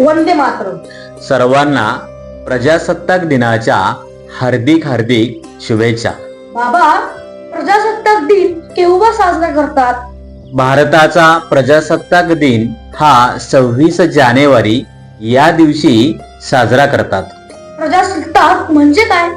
वंदे मातरम. सर्वांना प्रजासत्ताक दिनाच्या हार्दिक हार्दिक शुभेच्छा. बाबा प्रजासत्ताक दिन केव्हा साजरा करतात? भारताचा प्रजासत्ताक दिन हा सव्वीस जानेवारी या दिवशी साजरा करतात. प्रजासत्ताक म्हणजे काय?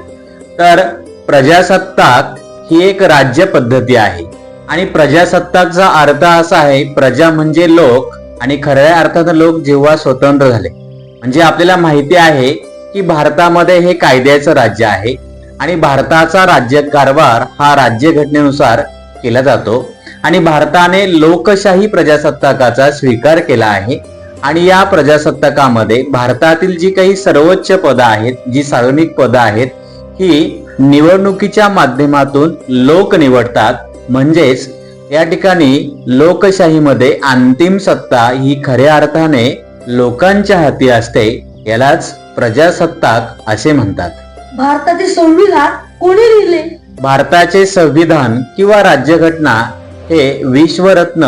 तर प्रजासत्ताक ही एक राज्य पद्धती आहे. आणि प्रजासत्ताकचा अर्थ असा आहे प्रजा म्हणजे लोक आणि खऱ्या अर्थानं लोक जेव्हा स्वतंत्र झाले म्हणजे आपल्याला माहिती आहे की भारतामध्ये हे कायद्याचं राज्य आहे आणि भारताचा राज्य कारभार हा राज्य घटनेनुसार केला जातो आणि भारताने लोकशाही प्रजासत्ताकाचा स्वीकार केला आहे आणि या प्रजासत्ताकामध्ये भारतातील जी काही सर्वोच्च पदं आहेत जी सार्वजनिक पदं आहेत ही निवडणुकीच्या माध्यमातून लोक निवडतात म्हणजेच या ठिकाणी लोकशाहीमध्ये अंतिम सत्ता ही खऱ्या अर्थाने लोकांच्या हाती असते यालाच प्रजासत्ताक असे म्हणतात. भारताचे संविधान कोणी लिहिले? भारताचे संविधान किंवा राज्यघटना हे विश्वरत्न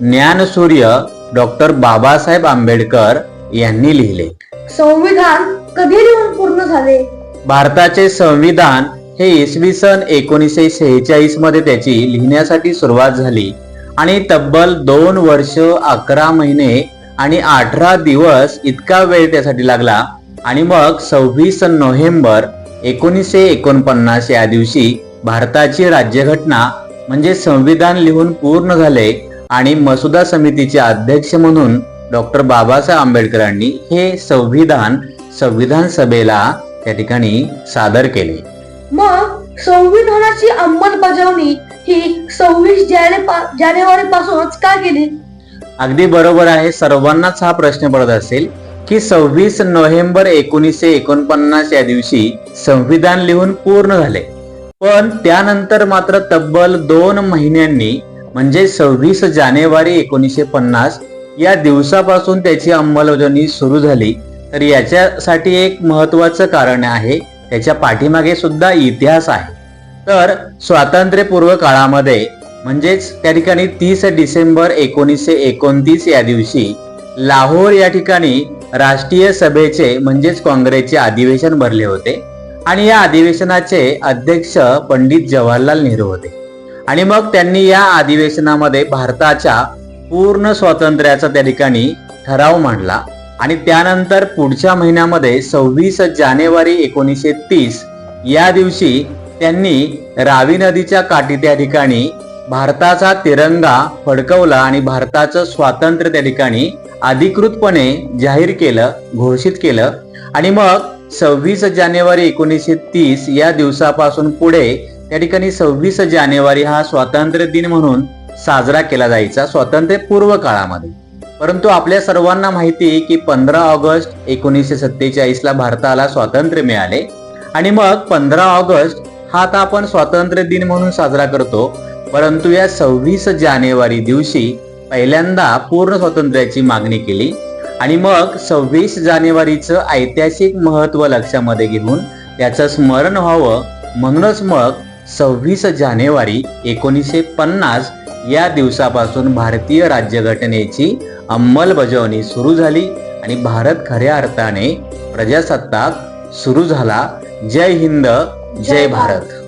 ज्ञानसूर्य डॉक्टर बाबासाहेब आंबेडकर यांनी लिहिले. संविधान कधी लिहून पूर्ण झाले? भारताचे संविधान हे इसवी सन एकोणीसशे सेहेचाळीसमध्ये त्याची लिहिण्यासाठी सुरुवात झाली. आणि तब्बल दोन वर्ष अकरा महिने आणि अठरा दिवस इतका वेळ त्यासाठी लागला. आणि मग सव्वीस नोव्हेंबर एकोणीसशे एकोणपन्नास या दिवशी भारताची राज्यघटना म्हणजे संविधान लिहून पूर्ण झाले आणि मसुदा समितीचे अध्यक्ष म्हणून डॉक्टर बाबासाहेब आंबेडकरांनी हे संविधान संविधान सभेला त्या ठिकाणी सादर केले. मग संविधानाची अंमलबजावणी ही सव्वीस जानेवारी पासूनच का केली? अगदी बरोबर आहे. सर्वांनाच हा प्रश्न पडत असेल की सव्वीस नोव्हेंबर एकोणीसशे एकोणपन्नास या दिवशी संविधान लिहून पूर्ण झाले. पण त्यानंतर मात्र तब्बल दोन महिन्यांनी म्हणजे सव्वीस जानेवारी एकोणीसशे पन्नास या दिवसापासून त्याची अंमलबजावणी सुरू झाली. तर याच्यासाठी एक महत्वाचं कारण आहे त्याच्या पाठीमागे सुद्धा इतिहास आहे. तर स्वातंत्र्यपूर्व काळामध्ये म्हणजेच त्या ठिकाणी तीस डिसेंबर एकोणीसशे एकोणतीस या दिवशी लाहोर या ठिकाणी राष्ट्रीय सभेचे म्हणजेच काँग्रेसचे अधिवेशन भरले होते आणि या अधिवेशनाचे अध्यक्ष पंडित जवाहरलाल नेहरू होते. आणि मग त्यांनी या अधिवेशनामध्ये भारताच्या पूर्ण स्वातंत्र्याचा त्या ठिकाणी ठराव मांडला. आणि त्यानंतर पुढच्या महिन्यामध्ये सव्वीस जानेवारी एकोणीसशे तीस या दिवशी त्यांनी रावी नदीच्या काठी त्या ठिकाणी भारताचा तिरंगा फडकवला आणि भारताचं स्वातंत्र्य त्या ठिकाणी अधिकृतपणे जाहीर केलं घोषित केलं. आणि मग सव्वीस जानेवारी एकोणीसशे तीस या दिवसापासून पुढे त्या ठिकाणी सव्वीस जानेवारी हा स्वातंत्र्य दिन म्हणून साजरा केला जायचा स्वातंत्र्य पूर्व काळामध्ये. परंतु आपल्या सर्वांना माहिती आहे की पंधरा ऑगस्ट एकोणीसशे सत्तेचाळीसला भारताला स्वातंत्र्य मिळाले. आणि मग पंधरा ऑगस्ट हा आता आपण स्वातंत्र्य दिन म्हणून साजरा करतो. परंतु या सव्वीस जानेवारी दिवशी पहिल्यांदा पूर्ण स्वातंत्र्याची मागणी केली. आणि मग सव्वीस जानेवारीचं ऐतिहासिक महत्त्व लक्षामध्ये घेऊन त्याचं स्मरण व्हावं. म्हणूनच मग सव्वीस जानेवारी एकोणीसशे पन्नास या दिवसापासून भारतीय राज्यघटनेची अंमलबजावणी सुरू झाली आणि भारत खऱ्या अर्थाने प्रजासत्ताक सुरू झाला. जय हिंद जय भारत.